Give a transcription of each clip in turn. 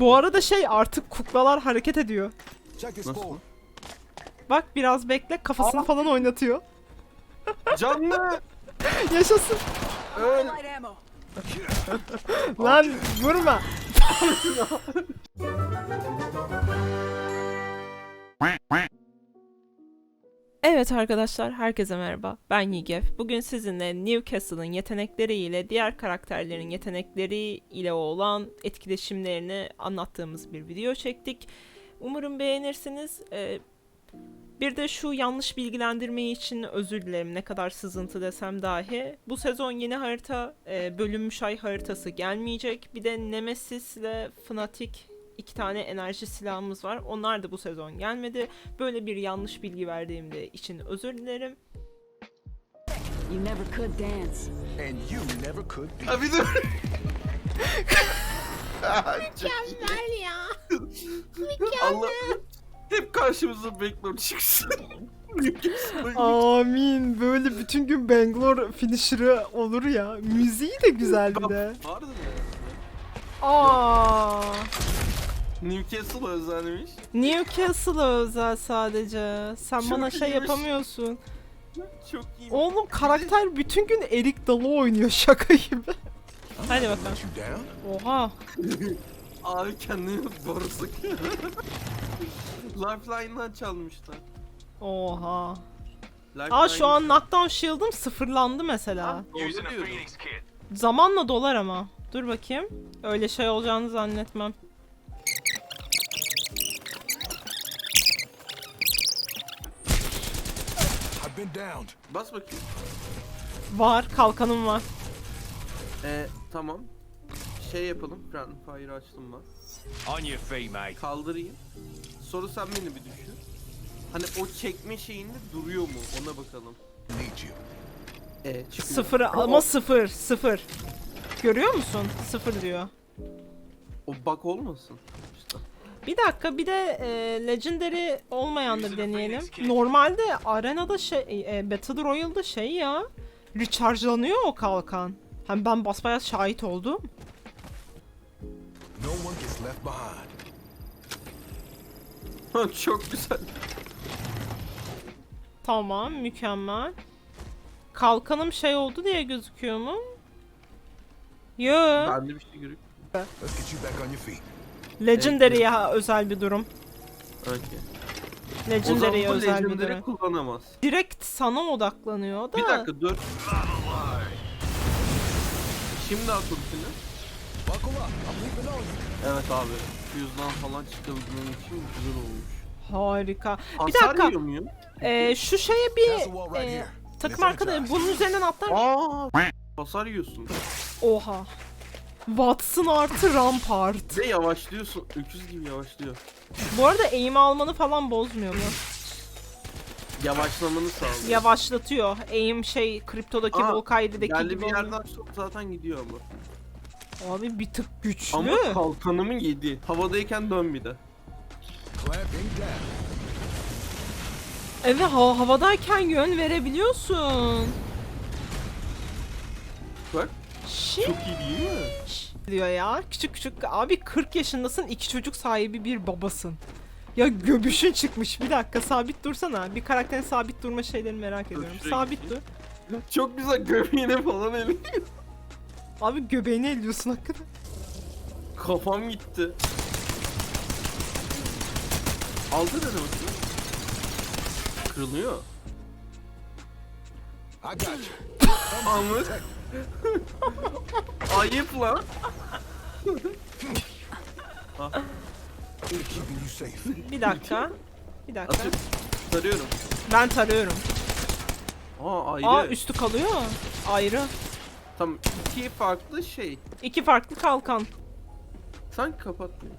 Bu arada şey artık kuklalar hareket ediyor. Nasıl? Bak biraz bekle kafasını Aa. falan oynatıyor. Canlı. Yaşasın. Öl. Lan vurma. Evet arkadaşlar, herkese merhaba. Ben Yigef. Bugün sizinle Newcastle'ın yetenekleriyle diğer karakterlerin yetenekleri ile olan etkileşimlerini anlattığımız bir video çektik. Umarım beğenirsiniz. Ee, bir de şu yanlış bilgilendirme için özür dilerim ne kadar sızıntı desem dahi. Bu sezon yeni harita e, bölünmüş ay haritası gelmeyecek. Bir de Nemesis ile Fnatic iki tane enerji silahımız var. Onlar da bu sezon gelmedi. Böyle bir yanlış bilgi verdiğimde için özür dilerim. You never could dance. And you never could be. Ha bir dur. Mükemmel ya. Allah. Hep karşımıza Backdoor çıksın. Amin. Böyle bütün gün Bangalore finisher'ı olur ya. Müziği de güzel bir de. Vardır ya. Aa. Newcastle özenmiş. Newcastle'a özel sadece. Sen Çok bana şey iyiymiş. yapamıyorsun. Çok iyi. Oğlum karakter bütün gün Erik Dalı oynuyor şaka gibi. Hadi bakalım. Oha. Abi kendini boru sıkıyor. Lifeline'dan çalmışlar. Oha. Lifeline... Aa şu an knockdown shield'ım sıfırlandı mesela. Zamanla dolar ama. Dur bakayım. Öyle şey olacağını zannetmem. Bas bakayım. Var, kalkanım var. Ee, tamam. Şey yapalım. Friend Fire açtım ben. On your feet, mate. Kaldırayım. Sonra sen beni bir düşür. Hani o çekme şeyinde duruyor mu? Ona bakalım. Need you. Ee, çıkıyor. Sıfır ama sıfır, sıfır. Görüyor musun? Sıfır diyor. O bug olmasın. Bir dakika bir de e, Legendary olmayan da bir deneyelim. Normalde arenada şey, e, Battle Royale'da şey ya. Recharge'lanıyor o kalkan. Hem ben basbaya şahit oldum. No one gets left behind. Çok güzel. Tamam, mükemmel. Kalkanım şey oldu diye gözüküyor mu? Yo. Bende bir şey görüyor. Let's get you back on your feet. Legendary'e özel bir durum. Okay. O zaman bu özel bir durum. kullanamaz. Direkt sana odaklanıyor da. Bir dakika dur. Şimdi at ultini. Buckle up. I'm leaping on you. Evet abi. Fuse'dan falan çıkabilmen için güzel olmuş. Harika. Bir Hasar dakika. yiyor muyum? Ee, şu şeye bir e, takım arkadaşı bunun üzerinden atlar. Aa, hasar yiyorsun. Oha. Watson artı Rampart. Ve yavaşlıyorsun. Öküz gibi yavaşlıyor. Bu arada aim almanı falan bozmuyor mu? Yavaşlamanı sağlıyor. Yavaşlatıyor. Aim şey kriptodaki Aa, Volkai'deki Belli gibi bir olmuyor. yerden sonra zaten gidiyor ama. Abi bir tık güçlü. Ama kalkanımı yedi. Havadayken dön bir de. Evet ha havadayken yön verebiliyorsun. Bak. Şi Çok iyi değil mi? diyor ya. Küçük küçük abi 40 yaşındasın iki çocuk sahibi bir babasın. Ya göbüşün çıkmış. Bir dakika sabit dursana. Bir karakterin sabit durma şeylerini merak ediyorum. şuraya Sabit dur. gideyim. Çok güzel göbeğine falan eli. Abi göbeğini elliyorsun hakikaten. Kafam gitti. Aldı ne demek ya? Kırılıyor. I got you. Anlık. Ayıp lan. Bir dakika. Bir dakika. Atıyorum. Sarıyorum. Ben tarıyorum. Aa ayrı. Aa üstü kalıyor. Ayrı. Tam iki farklı şey. İki farklı kalkan. Sanki kapatmıyor.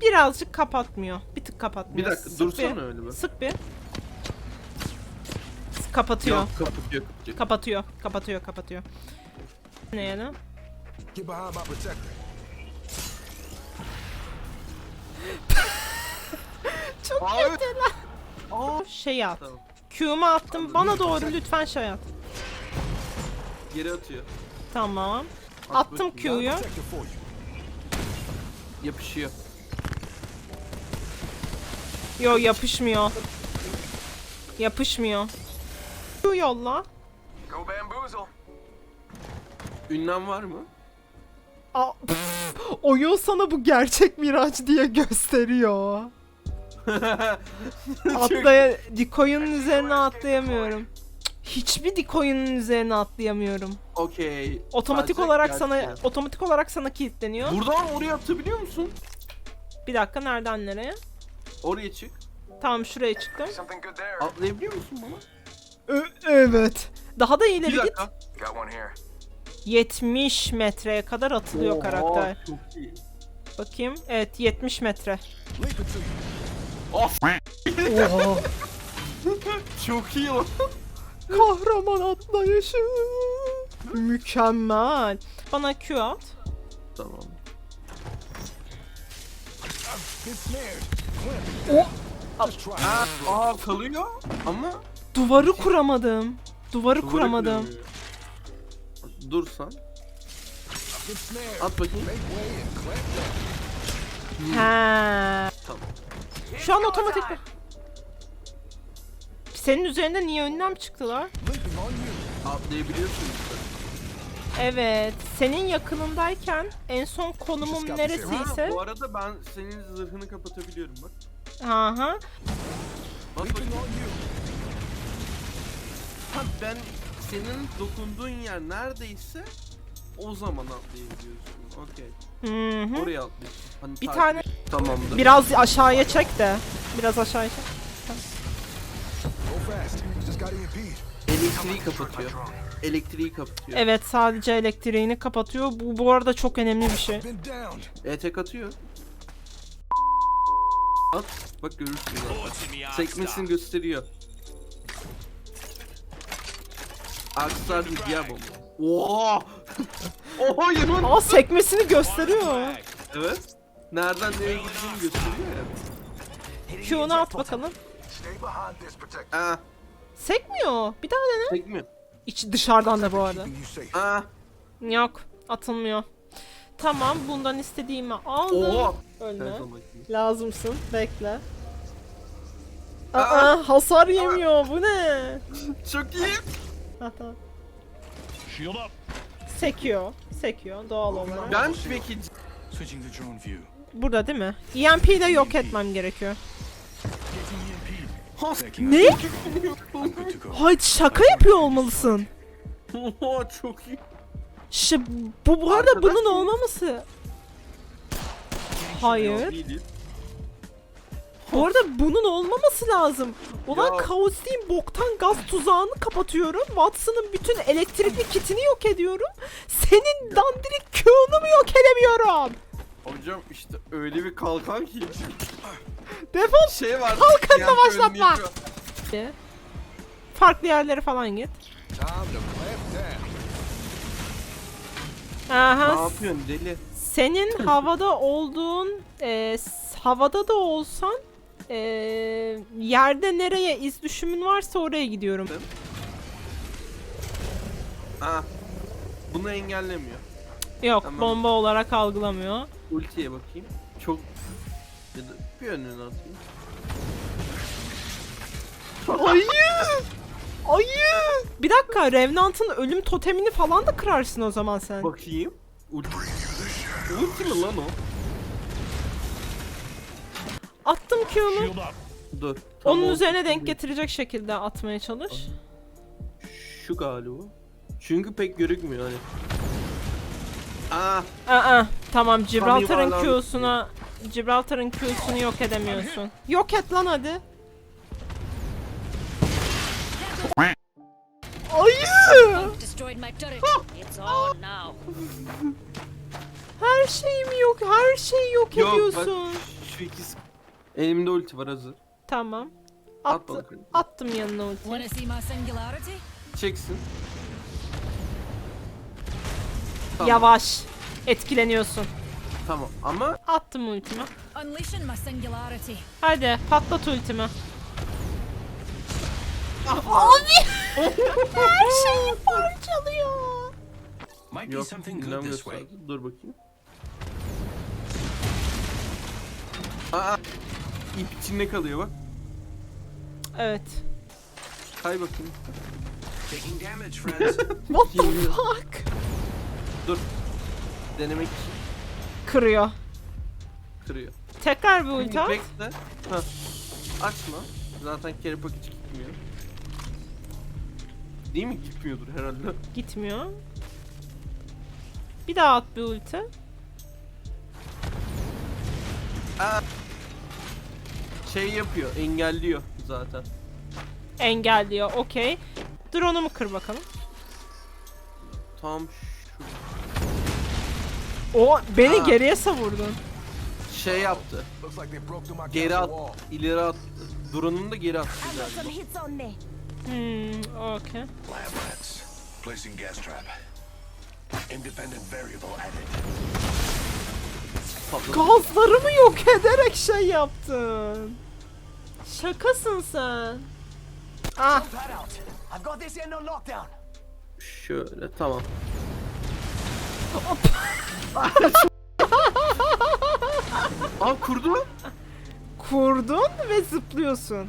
Birazcık kapatmıyor. Bir tık kapatmıyor. Bir dakika Sık dursana bir. öyle bir. Sık bir. Kapatıyor. Yok kapatıyor kapatıyor. Kapatıyor. Kapatıyor. Kapatıyor. Ne protector. Çok Abi. kötü lan. Aa. Şey at. Tamam. Q'mu attım. Bana doğru lütfen şey at. Geri atıyor. Tamam. At Attım. Q'yu. Yapışıyor. Yo yapışmıyor. Yapışmıyor. Şu yolla. Go bamboozle. Ünlem var mı? Aa, oyun sana bu gerçek Miraç diye gösteriyor. Atlaya dikoyunun üzerine atlayamıyorum. Hiçbir dikoyunun üzerine atlayamıyorum. Okey. Otomatik Sadece olarak sana otomatik olarak sana kilitleniyor. Buradan oraya atabiliyor musun? Bir dakika nereden nereye? Oraya çık. Tamam şuraya çıktım. Something good there. Atlayabiliyor musun bana? Ö- evet. Daha da ileri Bir git. dakika. Got one here. 70 metreye kadar atılıyor Oha, karakter. Çok iyi. Bakayım. Evet 70 metre. Of. Oha. Çok iyi lan. Kahraman atlayışı. Mükemmel. Bana Q at. Tamam. Aa, aa kalıyor ama duvarı kuramadım. Duvarı duvarı kuramadım. Dursan. At bakayım. He. Tamam. Şu an otomatik. Senin üzerinde niye önlem çıktılar? Atlayabiliyorsun işte. Evet. Senin yakınındayken en son konumum Ha, neresiyse. bu arada ben senin zırhını kapatabiliyorum bak. Aha. Bak bakayım. Ha, ben senin dokunduğun yer neredeyse o zaman atlayabiliyorsun. Okey. Hı hı. Oraya atlıyorsun. Hani Bir takip- tane Tamamdır. biraz aşağıya çek de. Biraz aşağıya çek. Go fast. Just. Elektriği kapatıyor. Elektriği kapatıyor. Evet sadece elektriğini kapatıyor. Bu bu arada çok önemli bir şey. Been downed. E atıyor. At. Bak görürsün zaten. Sekmesini gösteriyor. Aksar bir diablo. Oha! Oha. Aa sekmesini gösteriyor. Evet. Nereden nereye gittiğini gösteriyor ya. Q'nu at bakalım. Ah, Sekmiyor. Bir daha dene. tekme. İç dışarıdan da bu arada. Ah, Yok. Atılmıyor. Tamam bundan istediğimi aldım. oha. Ölme. Lazımsın. Bekle. Aa hasar yemiyor. Bu ne? Çok iyi. Shield up. sekiyor. Sekiyor doğal olarak. Ben peki Switching to drone view. Burada değil mi? EMP'yi de yok etmem gerekiyor. Getting EMP. Has- Backing Ne? up. I'm good to go. Hayır şaka yapıyor olmalısın. Oha çok iyi. Ş bu bu arada bunun olmaması. Hayır. İyi değil. Bu arada bunun olmaması lazım. Ulan Ya. kaos diyeyim boktan gaz tuzağını kapatıyorum. Watson'ın bütün elektrikli kitini yok ediyorum. Senin dandirik Q'nu mu yok edemiyorum? Hocam işte öyle bir kalkan ki. Defol. Şey var. Kalkanla yani başlatma. önlüyor. Farklı yerlere falan git. Time to. Ne Aha. yapıyorsun deli? Senin havada olduğun, e, s- havada da olsan e, yerde nereye iz düşümün varsa oraya gidiyorum. Ah. Bunu engellemiyor. Yok Tamam. bomba olarak algılamıyor. Ultiye bakayım. Çok ya da bir önüne atayım. Ayı! Ayı! Bir dakika Revenant'ın ölüm totemini falan da kırarsın o zaman sen. Bakayım. Ulti. Ulti mi lan o? Attım Q'nu. Dur. tam Onun o- üzerine denk getirecek şekilde atmaya çalış. Şu galiba. Çünkü pek görükmüyor hani. Ah. Aa, tamam Gibraltar'ın yuvarlandı. Q'suna Gibraltar'ın Q'sunu yok edemiyorsun. Yok et lan hadi. Ayı! destroyed my turret. It's now. Her şeyimi yok, her şeyi yok, Yok bak ediyorsun. şu ikisi. Elimde ulti var hazır. Tamam. At Attı, bakalım. attım yanına ulti. Wanna see my singularity? Çeksin. Tamam. Yavaş. Etkileniyorsun. Tamam ama Attım ultimi. Unleashing my singularity. Hadi patlat ultimi. Abi! her şeyi parçalıyor. Might be yok something good ünlem this way. gösterdi. Dur bakayım. Aa, ip içinde kalıyor bak. Evet. Kay bakayım. Taking damage, friends. What the fuck? Dur. Denemek için Kırıyor. kırıyor. Tekrar bir ulti at. Bekle. Hah. Açma. Zaten carry package gitmiyor. Değil mi? Gitmiyordur herhalde. Gitmiyor. Bir daha at bir ulti. Şey yapıyor, engelliyor zaten. Engelliyor. Okey. Drone'u mu kır bakalım? Tam şu O beni Aa. geriye savurdun. şey yaptı. Geri at, ileri attı. Drone'unu da geri attı I've got galiba. some hits on me. Hmm, okey. Rats. Placing gas trap. Independent variable added. Patladı. Gazlarımı yok ederek şey yaptın. Şakasın sen. Ah. Şöyle tamam. Aa kurdu. kurdun ve zıplıyorsun.